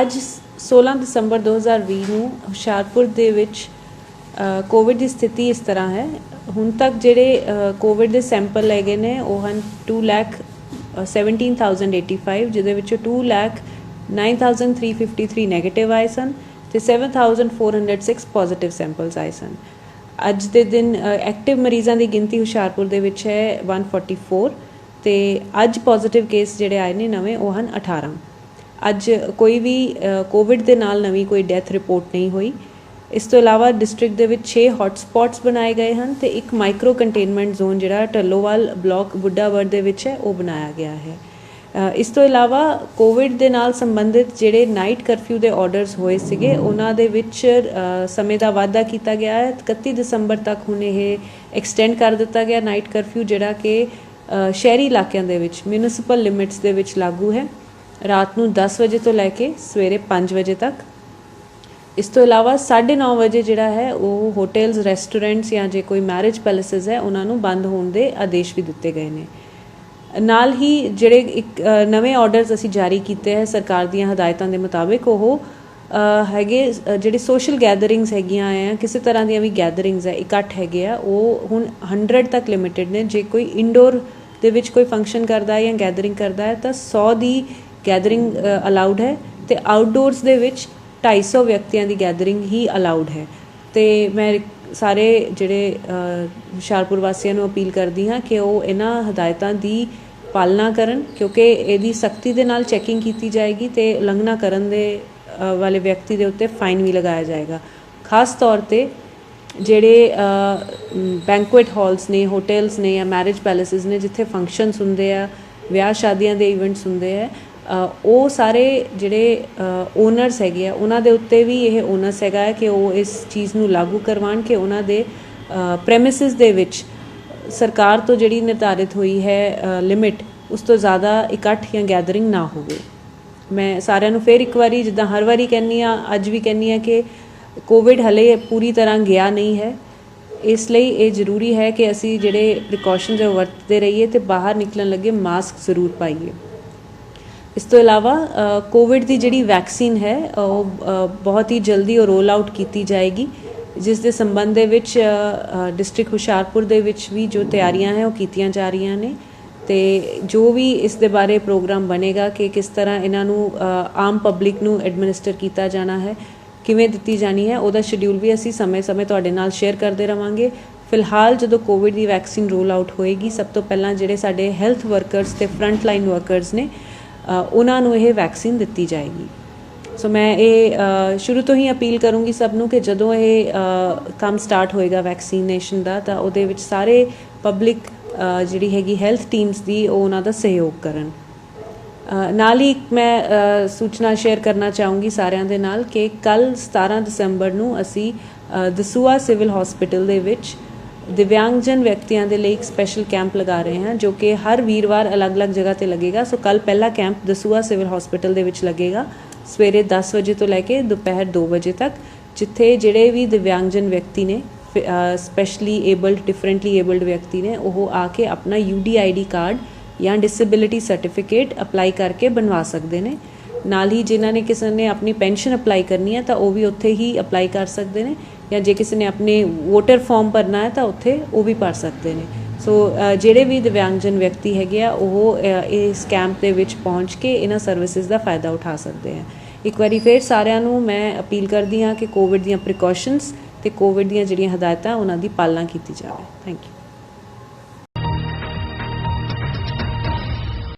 ਅੱਜ 16 ਦਸੰਬਰ 2020 ਨੂੰ ਹੁਸ਼ਿਆਰਪੁਰ ਦੇ ਵਿੱਚ ਕੋਵਿਡ ਦੀ ਸਥਿਤੀ ਇਸ ਤਰ੍ਹਾਂ ਹੈ। ਹੁਣ ਤੱਕ ਜਿਹੜੇ ਕੋਵਿਡ ਦੇ ਸੈਂਪਲ ਲਏ ਗਏ ਨੇ ਉਹ ਹਨ 2 ਲੱਖ ਅ, 17085 ਜਿਹਦੇ ਵਿੱਚੋਂ 2 ਲੱਖ 9353 네ਗੇਟਿਵ ਆਏ ਸਨ ਤੇ 7406 ਪੋਜ਼ਿਟਿਵ ਸੈਂਪਲਸ ਆਏ ਸਨ। ਅੱਜ ਦੇ ਦਿਨ ਐਕਟਿਵ ਮਰੀਜ਼ਾਂ ਦੀ ਗਿਣਤੀ ਹੁਸ਼ਿਆਰਪੁਰ ਦੇ ਵਿੱਚ ਹੈ 144 ਤੇ ਅੱਜ ਪੋਜ਼ਿਟਿਵ ਕੇਸ ਜਿਹੜੇ ਆਏ ਨੇ ਨਵੇਂ ਉਹ ਹਨ 18 ਅੱਜ ਕੋਈ ਵੀ ਕੋਵਿਡ ਦੇ ਨਾਲ ਨਵੀਂ ਕੋਈ ਡੈਥ ਰਿਪੋਰਟ ਨਹੀਂ ਹੋਈ। ਇਸ ਤੋਂ ਇਲਾਵਾ ਡਿਸਟ੍ਰਿਕਟ ਦੇ ਵਿੱਚ 6 ਹੌਟ ਬਣਾਏ ਗਏ ਹਨ ਤੇ ਇੱਕ ਮਾਈਕਰੋ ਕੰਟੇਨਮੈਂਟ ਜ਼ੋਨ ਜਿਹੜਾ ਢੱਲੋਵਾਲ ਬਲਾਕ ਬੁੱਢਾਵਰ ਦੇ ਵਿੱਚ ਹੈ, ਉਹ ਬਣਾਇਆ ਗਿਆ ਹੈ। ਇਸ ਤੋਂ ਇਲਾਵਾ ਕੋਵਿਡ ਦੇ ਨਾਲ ਸੰਬੰਧਿਤ ਜਿਹੜੇ ਨਾਈਟ ਕਰਫਿਊ ਦੇ ਆਰਡਰਸ ਹੋਏ ਸੀਗੇ, ਉਹਨਾਂ ਦੇ ਵਿੱਚ ਸਮੇਂ ਦਾ ਵਾਅਦਾ ਕੀਤਾ ਗਿਆ ਹੈ। 31 ਦਸੰਬਰ ਤੱਕ ਹੁਣ ਇਹ ਐਕਸਟੈਂਡ ਕਰ ਦਿੱਤਾ ਗਿਆ ਨਾਈਟ ਕਰਫਿਊ ਜਿਹੜਾ ਕਿ ਸ਼ਹਿਰੀ ਇਲਾਕਿਆਂ ਦੇ ਵਿੱਚ ਮਿਊਨਿਸਪਲ ਲਿਮਿਟਸ ਦੇ ਵਿੱਚ ਲਾਗੂ ਹੈ। ਰਾਤ ਨੂੰ 10 ਵਜੇ ਤੋਂ ਲੈ ਕੇ ਸਵੇਰੇ 5 ਵਜੇ ਤੱਕ। ਇਸ ਤੋਂ ਇਲਾਵਾ 9:30 ਵਜੇ ਜਿਹੜਾ ਹੈ, ਉਹ ਹੋਟਲਸ, ਰੈਸਟੋਰੈਂਟਸ ਜਾਂ ਜੇ ਕੋਈ ਮੈਰਿਜ ਪੈਲੇਸਸ ਹੈ, ਉਹਨਾਂ ਨੂੰ ਬੰਦ ਹੋਣ ਦੇ ਆਦੇਸ਼ ਵੀ ਦਿੱਤੇ ਗਏ ਨੇ। ਨਾਲ ਹੀ ਜਿਹੜੇ ਇੱਕ ਨਵੇਂ ਆਰਡਰਸ ਅਸੀਂ ਜਾਰੀ ਕੀਤੇ ਹੈ, ਸਰਕਾਰ ਦੀਆਂ ਹਦਾਇਤਾਂ ਦੇ ਮੁਤਾਬਿਕ, ਉਹ ਹੈਗੇ ਜਿਹੜੇ ਸੋਸ਼ਲ ਗੈਦਰਿੰਗਸ ਹੈਗੀਆਂ ਆ, ਕਿਸੇ ਤਰ੍ਹਾਂ ਦੀਆਂ ਵੀ ਗੈਦਰਿੰਗਸ ਹੈ, ਇਕੱਠ ਹੈਗੇ ਆ, ਉਹ ਹੁਣ 100 ਤੱਕ ਲਿਮਿਟਿਡ ਨੇ। ਜੇ ਕੋਈ ਇਨਡੋਰ ਦੇ ਵਿੱਚ ਕੋਈ ਫੰਕਸ਼ਨ ਕਰਦਾ ਹੈ ਜਾਂ ਗੈਦਰਿੰਗ ਕਰਦਾ ਹੈ, ਤਾਂ 100 ਦੀ ਗੈਦਰਿੰਗ ਅਲਾਉਡ uh, ਹੈ ਤੇ ਆਊਟਡੋਰਸ ਦੇ ਵਿੱਚ 250 ਵਿਅਕਤੀਆਂ ਦੀ ਗੈਦਰਿੰਗ ਹੀ ਅਲਾਉਡ ਹੈ। ਤੇ ਮੈਂ ਸਾਰੇ ਜਿਹੜੇ ਹੁਸ਼ਿਆਰਪੁਰ ਵਾਸੀਆਂ ਨੂੰ ਅਪੀਲ ਕਰਦੀ ਹਾਂ ਕਿ ਉਹ ਇਹਨਾਂ ਹਦਾਇਤਾਂ ਦੀ ਪਾਲਣਾ ਕਰਨ, ਕਿਉਂਕਿ ਇਹਦੀ ਸਖਤੀ ਦੇ ਨਾਲ ਚੈਕਿੰਗ ਕੀਤੀ ਜਾਏਗੀ ਤੇ ਉਲੰਘਣਾ ਕਰਨ ਦੇ ਵਾਲੇ ਵਿਅਕਤੀ ਦੇ ਉੱਤੇ ਫਾਈਨ ਵੀ ਲਗਾਇਆ ਜਾਏਗਾ। ਖਾਸ ਤੌਰ ਤੇ ਜਿਹੜੇ ਬੈਂਕੁਏਟ ਹਾਲਸ ਨੇ ਹੋਟਲਸ ਨੇ ਜਾਂ ਮੈਰਿਜ ਪੈਲੇਸਸ ਨੇ, ਜਿੱਥੇ ਫੰਕਸ਼ਨਸ ਹੁੰਦੇ ਆ ਵਿਆਹ ਸ਼ਾਦੀਆਂ ਦੇ ਇਵੈਂਟਸ ਹੁੰਦੇ ਆ ਉਹ ਸਾਰੇ ਜਿਹੜੇ ਓਨਰਸ ਹੈਗੇ ਆ, ਉਹਨਾਂ ਦੇ ਉੱਤੇ ਵੀ ਇਹ ਓਨਰਸ ਹੈਗਾ ਹੈ ਕਿ ਉਹ ਇਸ ਚੀਜ਼ ਨੂੰ ਲਾਗੂ ਕਰਵਾਉਣ ਕਿ ਉਹਨਾਂ ਦੇ ਪ੍ਰੈਮਿਸਿਸ ਦੇ ਵਿੱਚ ਸਰਕਾਰ ਤੋਂ ਜਿਹੜੀ ਨਿਰਧਾਰਿਤ ਹੋਈ ਹੈ ਲਿਮਿਟ ਉਸ ਤੋਂ ਜ਼ਿਆਦਾ ਇਕੱਠ ਜਾਂ ਗੈਦਰਿੰਗ ਨਾ ਹੋਵੇ। ਮੈਂ ਸਾਰਿਆਂ ਨੂੰ ਫੇਰ ਇੱਕ ਵਾਰੀ ਜਿੱਦਾਂ ਹਰ ਵਾਰੀ ਕਹਿੰਨੀ ਆ ਅੱਜ ਵੀ ਕਹਿੰਨੀ ਆ ਕਿ ਕੋਵਿਡ ਹਲੇ ਪੂਰੀ ਤਰ੍ਹਾਂ ਗਿਆ ਨਹੀਂ ਹੈ। ਇਸ ਲਈ ਇਹ ਜ਼ਰੂਰੀ ਹੈ ਕਿ ਅਸੀਂ ਜਿਹੜੇ ਪ੍ਰੀਕਾਸ਼ਨਸ ਉਹ ਵਰਤਦੇ ਰਹੀਏ ਤੇ ਬਾਹਰ ਨਿਕਲਣ ਲੱਗੇ ਮਾਸਕ ਜ਼ਰੂਰ ਪਾਈਏ। ਇਸ ਤੋਂ ਇਲਾਵਾ ਕੋਵਿਡ ਦੀ ਜਿਹੜੀ ਵੈਕਸੀਨ ਹੈ ਉਹ ਬਹੁਤ ਹੀ ਜਲਦੀ ਉਹ ਰੋਲ ਆਊਟ ਕੀਤੀ ਜਾਏਗੀ, ਜਿਸ ਦੇ ਸੰਬੰਧ ਦੇ ਵਿੱਚ ਡਿਸਟ੍ਰਿਕਟ ਹੁਸ਼ਿਆਰਪੁਰ ਦੇ ਵਿੱਚ ਵੀ ਜੋ ਤਿਆਰੀਆਂ ਹੈ, ਉਹ ਕੀਤੀਆਂ ਜਾ ਰਹੀਆਂ ਨੇ। ਤੇ ਜੋ ਵੀ ਇਸ ਦੇ ਬਾਰੇ ਪ੍ਰੋਗਰਾਮ ਬਣੇਗਾ ਕਿ ਕਿਸ ਤਰ੍ਹਾਂ ਇਹਨਾਂ ਨੂੰ ਆਮ ਪਬਲਿਕ ਨੂੰ ਐਡਮਿਨਿਸਟਰ ਕੀਤਾ ਜਾਣਾ ਹੈ, ਕਿਵੇਂ ਦਿੱਤੀ ਜਾਣੀ ਹੈ, ਉਹਦਾ ਸ਼ਡਿਊਲ ਵੀ ਅਸੀਂ ਸਮੇਂ-ਸਮੇਂ ਤੁਹਾਡੇ ਨਾਲ ਸ਼ੇਅਰ ਕਰਦੇ ਰਵਾਂਗੇ। ਫਿਲਹਾਲ ਜਦੋਂ ਕੋਵਿਡ ਦੀ ਵੈਕਸੀਨ ਰੋਲ ਆਊਟ ਹੋਏਗੀ, ਸਭ ਤੋਂ ਪਹਿਲਾਂ ਜਿਹੜੇ ਸਾਡੇ ਹੈਲਥ ਵਰਕਰਸ ਤੇ ਫਰੰਟ ਲਾਈਨ ਵਰਕਰਸ ਨੇ ਉਹਨਾਂ ਨੂੰ ਇਹ ਵੈਕਸੀਨ ਦਿੱਤੀ ਜਾਏਗੀ। ਸੋ ਮੈਂ ਇਹ ਸ਼ੁਰੂ ਤੋਂ ਹੀ ਅਪੀਲ ਕਰੂੰਗੀ ਸਭ ਨੂੰ ਕਿ ਜਦੋਂ ਇਹ ਕੰਮ ਸਟਾਰਟ ਹੋਏਗਾ ਵੈਕਸੀਨੇਸ਼ਨ ਦਾ, ਤਾਂ ਉਹਦੇ ਵਿੱਚ ਸਾਰੇ ਪਬਲਿਕ ਜਿਹੜੀ ਹੈਗੀ ਹੈਲਥ ਟੀਮਸ ਦੀ ਉਹ ਉਹਨਾਂ ਦਾ ਸਹਿਯੋਗ ਕਰਨ। ਨਾਲ ਹੀ ਇੱਕ ਮੈਂ ਸੂਚਨਾ ਸ਼ੇਅਰ ਕਰਨਾ ਚਾਹੂੰਗੀ ਸਾਰਿਆਂ ਦੇ ਨਾਲ ਕਿ ਕੱਲ 17 ਦਸੰਬਰ ਨੂੰ ਅਸੀਂ ਦਸੂਆ ਸਿਵਲ ਹਸਪੀਟਲ ਦੇ ਵਿੱਚ ਦਿਵਿਆਂਗਜਨ ਵਿਅਕਤੀਆਂ ਦੇ ਲਈ ਇੱਕ ਸਪੈਸ਼ਲ ਕੈਂਪ ਲਗਾ ਰਹੇ ਹਾਂ, ਜੋ ਕਿ ਹਰ ਵੀਰਵਾਰ ਅਲੱਗ-ਅਲੱਗ ਜਗ੍ਹਾ ਤੇ ਲੱਗੇਗਾ। ਸੋ ਕੱਲ ਪਹਿਲਾ ਕੈਂਪ ਦਸੂਆ ਸਿਵਲ ਹਸਪੀਟਲ ਦੇ ਵਿੱਚ ਲੱਗੇਗਾ। ਸਵੇਰੇ 10 ਵਜੇ ਤੋਂ ਲੈ ਕੇ ਦੁਪਹਿਰ 2 ਵਜੇ ਤੱਕ, ਜਿੱਥੇ ਜਿਹੜੇ ਵੀ ਦਿਵਿਆਂਗਜਨ ਵਿਅਕਤੀ ਨੇ ਸਪੈਸ਼ਲੀ ਏਬਲਡ ਡਿਫਰੈਂਟਲੀ ਏਬਲਡ ਵਿਅਕਤੀ ਨੇ, ਉਹ ਆ ਕੇ ਆਪਣਾ ਯੂਡੀਆਈਡੀ ਕਾਰਡ ਜਾਂ ਡਿਸੇਬਿਲਿਟੀ ਸਰਟੀਫਿਕੇਟ ਅਪਲਾਈ ਕਰਕੇ ਬਣਵਾ ਸਕਦੇ ਨੇ। ਨਾਲ ਹੀ ਜਿਨ੍ਹਾਂ ਨੇ ਕਿਸੇ ਨੇ ਆਪਣੀ ਪੈਨਸ਼ਨ ਅਪਲਾਈ ਕਰਨੀ ਹੈ, ਤਾਂ ਉਹ ਵੀ ਉੱਥੇ ਹੀ ਅਪਲਾਈ ਕਰ ਸਕਦੇ ਨੇ। ਜਾਂ ਜੇ ਕਿਸੇ ਨੇ ਆਪਣੇ ਵੋਟਰ ਫਾਰਮ ਭਰਨਾ ਹੈ ਤਾਂ ਉੱਥੇ ਉਹ ਵੀ ਭਰ ਸਕਦੇ ਨੇ। ਸੋ ਜਿਹੜੇ ਵੀ ਦਿਵਿਆਂਗਜਨ ਵਿਅਕਤੀ ਹੈਗੇ ਆ, ਉਹ ਇਸ ਕੈਂਪ ਦੇ ਵਿੱਚ ਪਹੁੰਚ ਕੇ ਇਹਨਾਂ ਸਰਵਿਸਿਜ਼ ਦਾ ਫਾਇਦਾ ਉਠਾ ਸਕਦੇ ਆ। ਇੱਕ ਵਾਰੀ ਫੇਰ ਸਾਰਿਆਂ ਨੂੰ ਮੈਂ ਅਪੀਲ ਕਰਦੀ ਹਾਂ ਕਿ ਕੋਵਿਡ ਦੀਆਂ ਪ੍ਰੀਕਾਸ਼ਨਸ ਤੇ ਕੋਵਿਡ ਦੀਆਂ ਜਿਹੜੀਆਂ ਹਦਾਇਤਾਂ, ਉਹਨਾਂ ਦੀ ਪਾਲਣਾ ਕੀਤੀ ਜਾਵੇ। Thank you